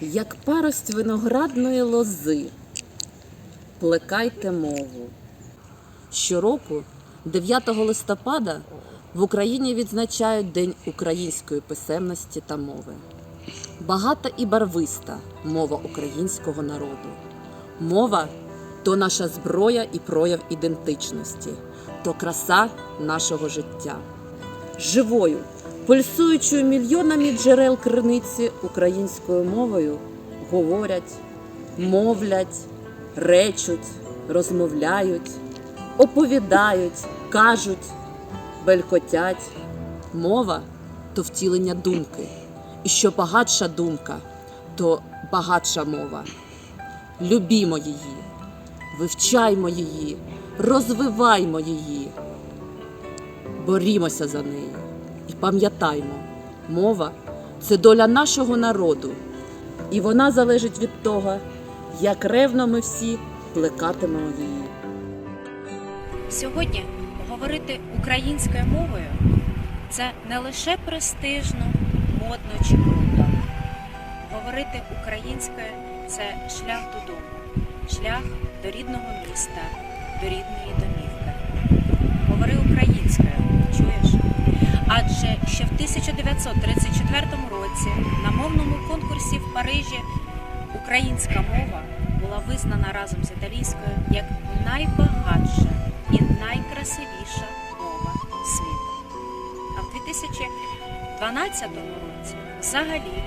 Як парость виноградної лози, плекайте мову. Щороку, 9 листопада, в Україні відзначають День української писемності та мови. Багата і барвиста мова українського народу. Мова то наша зброя і прояв ідентичності, то краса нашого життя. Живою, пульсуючою мільйонами джерел криниці українською мовою говорять, мовлять, речуть, розмовляють, оповідають, кажуть, белькотять. Мова то втілення думки. І що багатша думка, то багатша мова. Любімо її, вивчаймо її, розвиваймо її, борімося за неї. І пам'ятаймо, мова це доля нашого народу, і вона залежить від того, як ревно ми всі плекатимемо її. Сьогодні говорити українською мовою це не лише престижно, модно чи круто. Говорити українською це шлях додому, шлях до рідного міста, до рідної домівки. Адже ще в 1934 році на мовному конкурсі в Парижі українська мова була визнана разом з італійською як найбагатша і найкрасивіша мова світу. А в 2012 році взагалі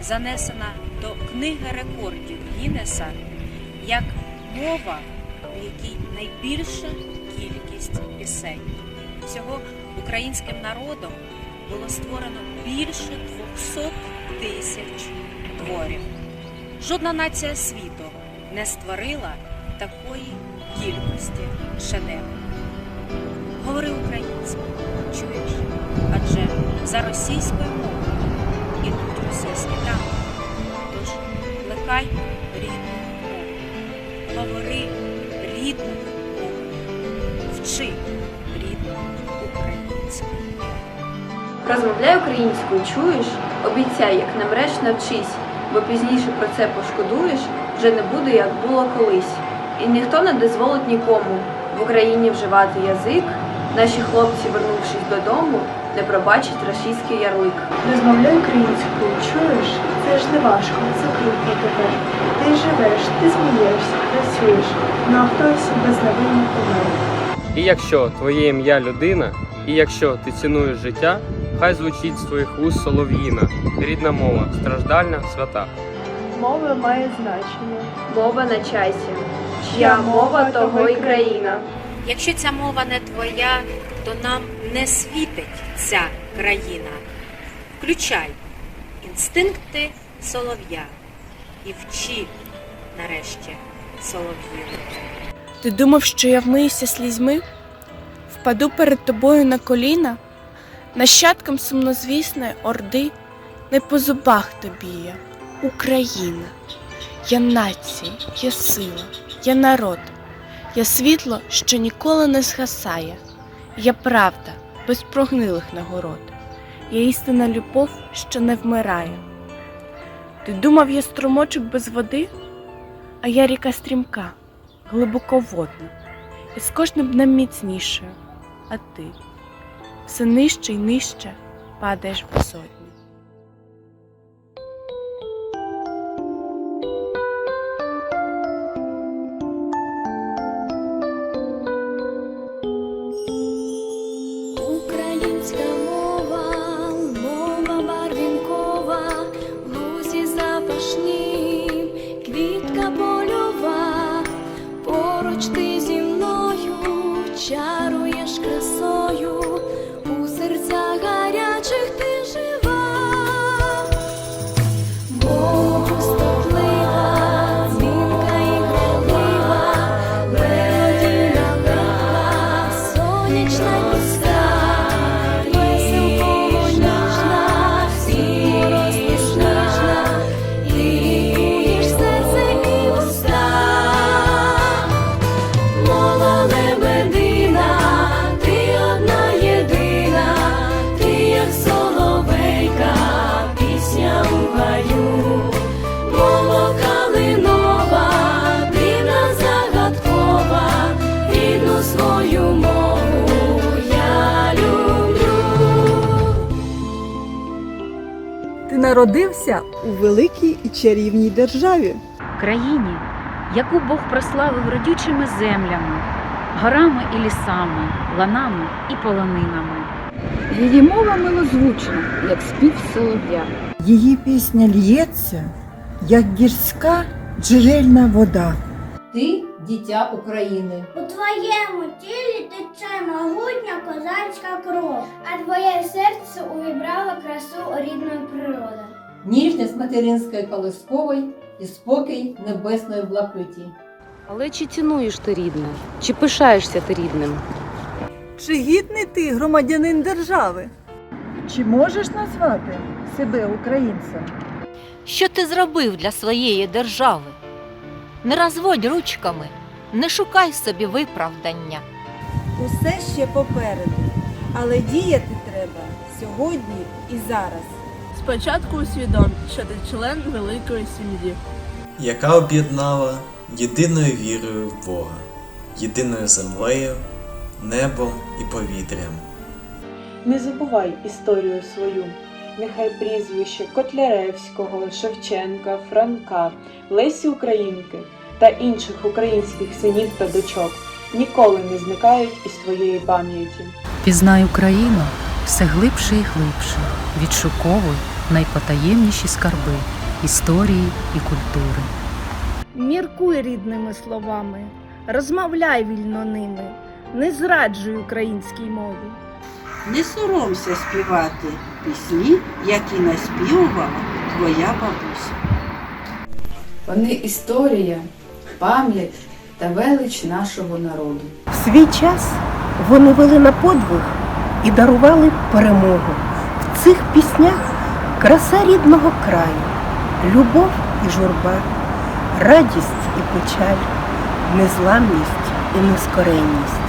занесена до книги рекордів Гіннеса як мова, в якій найбільша кількість пісень. Всього українським народом було створено більше 200 тисяч творів. Жодна нація світу не створила такої кількості шедеврів. Говори українською, чуєш? Адже за російською Розмовляй українською, чуєш? Обіцяй, як не мреш, навчись, бо пізніше про це пошкодуєш, вже не буде, як було колись. І ніхто не дозволить нікому в Україні вживати язик. Наші хлопці, вернувшись додому, не пробачать російський ярлик. Розмовляй українською, чуєш? Це ж не важко, це круто тепер. Ти живеш, ти смієшся, працюєш, ну а хтось безневинно помер. І якщо твоє ім'я людина, і якщо ти цінуєш життя, хай звучить з твоїх вуст солов'їна, рідна мова, страждальна, свята. Мова має значення. Мова на часі. Чия мова, того і країна. Якщо ця мова не твоя, то нам не світить ця країна. Включай інстинкти солов'я і вчи нарешті солов'їну. Ти думав, що я вмиюся слізьми? Впаду перед тобою на коліна, нащадкам сумнозвісної орди, не по зубах тобі я, Україна. Я нація, я сила, я народ, я світло, що ніколи не згасає, я правда, без прогнилих нагород, я істинна любов, що не вмирає. Ти думав, я струмочок без води, а я ріка стрімка глибоководна, і з кожним днем міцнішою, а ти все нижче й нижче падаєш в безодню. Народився у великій і чарівній державі. країні, яку Бог прославив родючими землями, горами і лісами, ланами і полонинами. Її мова милозвучна, як спів солов'я. Її пісня л'ється, як гірська джерельна вода. Ти дитя України. У твоєму тілі тече могутня козацька кров, а твоє серце увібрало красу рідної природи. Ніжність материнської колискової і спокій небесної блакиті. Але чи цінуєш ти рідне? Чи пишаєшся ти рідним? Чи гідний ти громадянин держави? Чи можеш назвати себе українцем? Що ти зробив для своєї держави? Не розводь ручками, не шукай собі виправдання. Усе ще попереду, але діяти треба сьогодні і зараз. Спочатку усвідом, що ти член великої сім'ї. яка об'єднала єдиною вірою в Бога, єдиною землею, небом і повітрям. Не забувай історію свою. Нехай прізвище Котляревського, Шевченка, Франка, Лесі Українки та інших українських синів та дочок ніколи не зникають із твоєї пам'яті. Пізнай Україну все глибше і глибше, відшуковуй найпотаємніші скарби історії і культури. Міркуй рідними словами, розмовляй вільно ними, не зраджуй українській мові. Не соромся співати пісні, які наспівувала твоя бабуся. Вони історія, пам'ять та велич нашого народу. В свій час вони вели на подвиг і дарували перемогу. В цих піснях краса рідного краю, любов і журба, радість і печаль, незламність і нескоренність.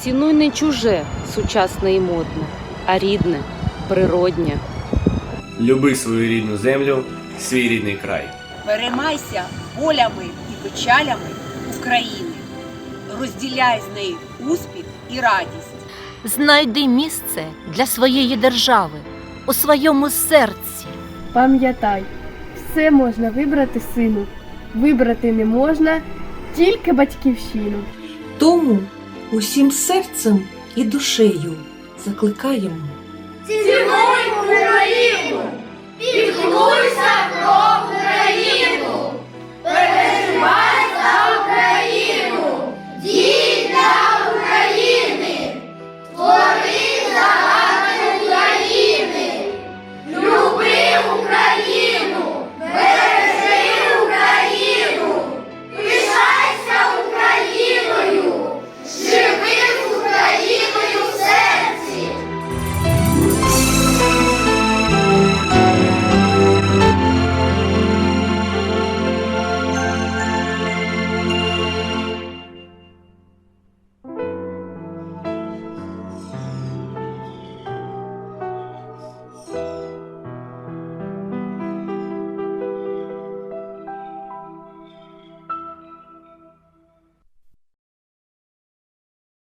Цінуй не чуже, сучасне і модне, а рідне, природнє. Люби свою рідну землю, свій рідний край. Переймайся болями і печалями України. Розділяй з нею успіх і радість. Знайди місце для своєї держави у своєму серці. Пам'ятай, все можна вибрати сину, вибрати не можна, тільки батьківщину. Тому усім серцем і душею закликаємо. Цілуймо Україну! Піклуйся про!